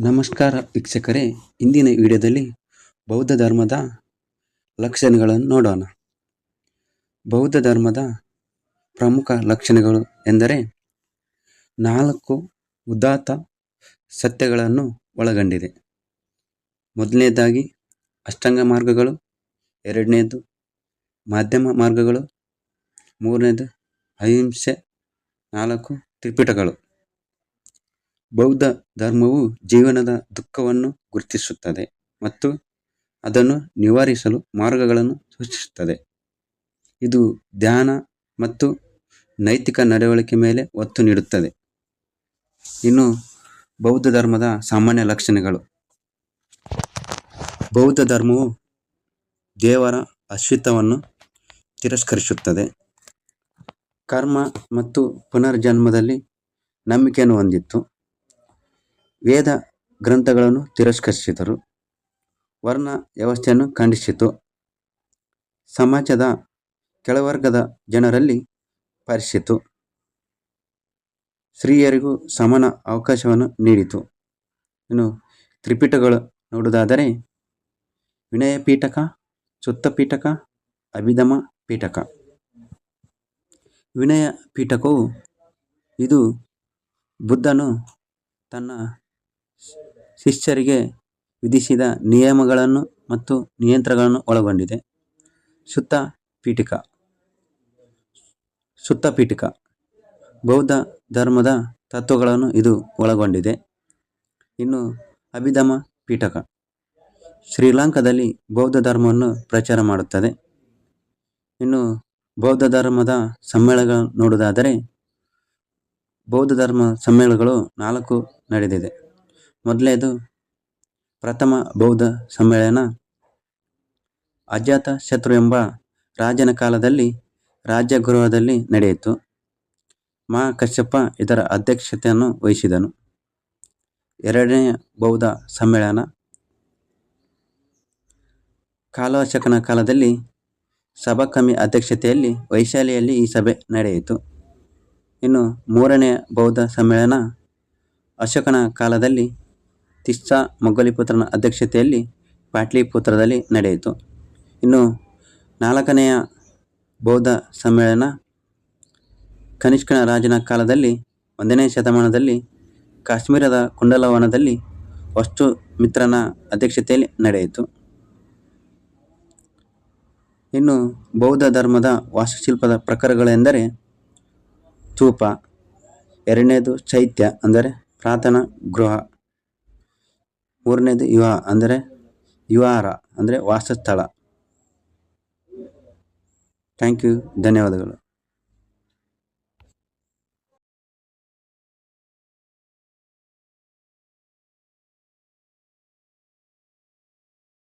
ನಮಸ್ಕಾರ ವೀಕ್ಷಕರೇ. ಇಂದಿನ ವಿಡಿಯೋದಲ್ಲಿ ಬೌದ್ಧ ಧರ್ಮದ ಲಕ್ಷಣಗಳನ್ನು ನೋಡೋಣ. ಬೌದ್ಧ ಧರ್ಮದ ಪ್ರಮುಖ ಲಕ್ಷಣಗಳು ಎಂದರೆ ನಾಲ್ಕು ಉದಾತ್ತ ಸತ್ಯಗಳನ್ನು ಒಳಗೊಂಡಿದೆ. ಮೊದಲನೇದಾಗಿ ಅಷ್ಟಾಂಗ ಮಾರ್ಗಗಳು, ಎರಡನೇದು ಮಾಧ್ಯಮ ಮಾರ್ಗಗಳು, ಮೂರನೇದು ಅಹಿಂಸೆ, ನಾಲ್ಕು ತ್ರಿಪಿಟಗಳು ಬೌದ್ಧ ಧರ್ಮವು ಜೀವನದ ದುಃಖವನ್ನು ಗುರುತಿಸುತ್ತದೆ ಮತ್ತು ಅದನ್ನು ನಿವಾರಿಸಲು ಮಾರ್ಗಗಳನ್ನು ಸೂಚಿಸುತ್ತದೆ. ಇದು ಧ್ಯಾನ ಮತ್ತು ನೈತಿಕ ನಡವಳಿಕೆ ಮೇಲೆ ಒತ್ತು ನೀಡುತ್ತದೆ. ಇನ್ನು ಬೌದ್ಧ ಧರ್ಮದ ಸಾಮಾನ್ಯ ಲಕ್ಷಣಗಳು. ಬೌದ್ಧ ಧರ್ಮವು ದೇವರ ಅಸ್ತಿತ್ವವನ್ನು ತಿರಸ್ಕರಿಸುತ್ತದೆ. ಕರ್ಮ ಮತ್ತು ಪುನರ್ಜನ್ಮದಲ್ಲಿ ನಂಬಿಕೆಯನ್ನು ಹೊಂದಿತ್ತು. ವೇದ ಗ್ರಂಥಗಳನ್ನು ತಿರಸ್ಕರಿಸಿದರು. ವರ್ಣ ವ್ಯವಸ್ಥೆಯನ್ನು ಖಂಡಿಸಿತು. ಸಮಾಜದ ಕೆಳವರ್ಗದ ಜನರಲ್ಲಿ ಪರಿಸಿತು. ಸ್ತ್ರೀಯರಿಗೂ ಸಮಾನ ಅವಕಾಶವನ್ನು ನೀಡಿತು. ಇನ್ನು ತ್ರಿಪೀಠಗಳು ನೋಡುವುದಾದರೆ ವಿನಯ ಪೀಠಕ ಸುತ್ತ ಪೀಠಕ ಅಭಿಧಮ ಪೀಠಕ. ವಿನಯ ಪೀಠಕವು ಇದು ಬುದ್ಧನು ತನ್ನ ಶಿಷ್ಯರಿಗೆ ವಿಧಿಸಿದ ನಿಯಮಗಳನ್ನು ಮತ್ತು ನಿಯಂತ್ರಣಗಳನ್ನು ಒಳಗೊಂಡಿದೆ. ಸುತ್ತ ಪೀಠಿಕ. ಸುತ್ತ ಪೀಠಿಕ. ಬೌದ್ಧ ಧರ್ಮದ ತತ್ವಗಳನ್ನು ಇದು ಒಳಗೊಂಡಿದೆ. ಇನ್ನು ಅಭಿಧಮ ಪೀಠಕ. ಶ್ರೀಲಂಕಾದಲ್ಲಿ ಬೌದ್ಧ ಧರ್ಮವನ್ನು ಪ್ರಚಾರ ಮಾಡುತ್ತದೆ. ಇನ್ನು ಬೌದ್ಧ ಧರ್ಮದ ಸಮ್ಮೇಳನ ನೋಡುವುದಾದರೆ ಬೌದ್ಧ ಧರ್ಮ ಸಮ್ಮೇಳನಗಳು ನಾಲ್ಕು ನಡೆದಿದೆ. ಮೊದಲನೇದು ಪ್ರಥಮ ಬೌದ್ಧ ಸಮ್ಮೇಳನ. ಅಜಾತ ಶತ್ರು ಎಂಬ ರಾಜನ ಕಾಲದಲ್ಲಿ ರಾಜಗೃಹದಲ್ಲಿ ನಡೆಯಿತು. ಮಹಾಕಶ್ಯಪ ಇದರ ಅಧ್ಯಕ್ಷತೆಯನ್ನು ವಹಿಸಿದನು. ಎರಡನೆಯ ಬೌದ್ಧ ಸಮ್ಮೇಳನ. ಕಾಲವಶಕನ ಕಾಲದಲ್ಲಿ ಸಭಾಕಮಿ ಅಧ್ಯಕ್ಷತೆಯಲ್ಲಿ ವೈಶಾಲಿಯಲ್ಲಿ ಈ ಸಭೆ ನಡೆಯಿತು. ಇನ್ನು ಮೂರನೆಯ ಬೌದ್ಧ ಸಮ್ಮೇಳನ ಅಶೋಕನ ಕಾಲದಲ್ಲಿ ತಿಸ್ಸಾ ಮೊಗ್ಗಲಿಪುತ್ರನ ಅಧ್ಯಕ್ಷತೆಯಲ್ಲಿ ಪಾಟ್ಲಿಪುತ್ರದಲ್ಲಿ ನಡೆಯಿತು. ಇನ್ನು ನಾಲ್ಕನೆಯ ಬೌದ್ಧ ಸಮ್ಮೇಳನ ಕನಿಷ್ಕನ ರಾಜನ ಕಾಲದಲ್ಲಿ, ಒಂದನೇ ಶತಮಾನದಲ್ಲಿ ಕಾಶ್ಮೀರದ ಕುಂಡಲವನದಲ್ಲಿ ವಸ್ತು ಮಿತ್ರನ ಅಧ್ಯಕ್ಷತೆಯಲ್ಲಿ ನಡೆಯಿತು. ಇನ್ನು ಬೌದ್ಧ ಧರ್ಮದ ವಾಸ್ತುಶಿಲ್ಪದ ಪ್ರಕಾರಗಳೆಂದರೆ ಸ್ತೂಪ ಎರಡನೇದು ಚೈತ್ಯ ಅಂದರೆ ಪ್ರಾರ್ಥನಾ ಗೃಹ. ಮೂರನೇದು ಯುವ ಅಂದರೆ ಯುವಾರ ಅಂದರೆ ವಾಸಸ್ಥಳ. ಥ್ಯಾಂಕ್ ಯು ಧನ್ಯವಾದಗಳು.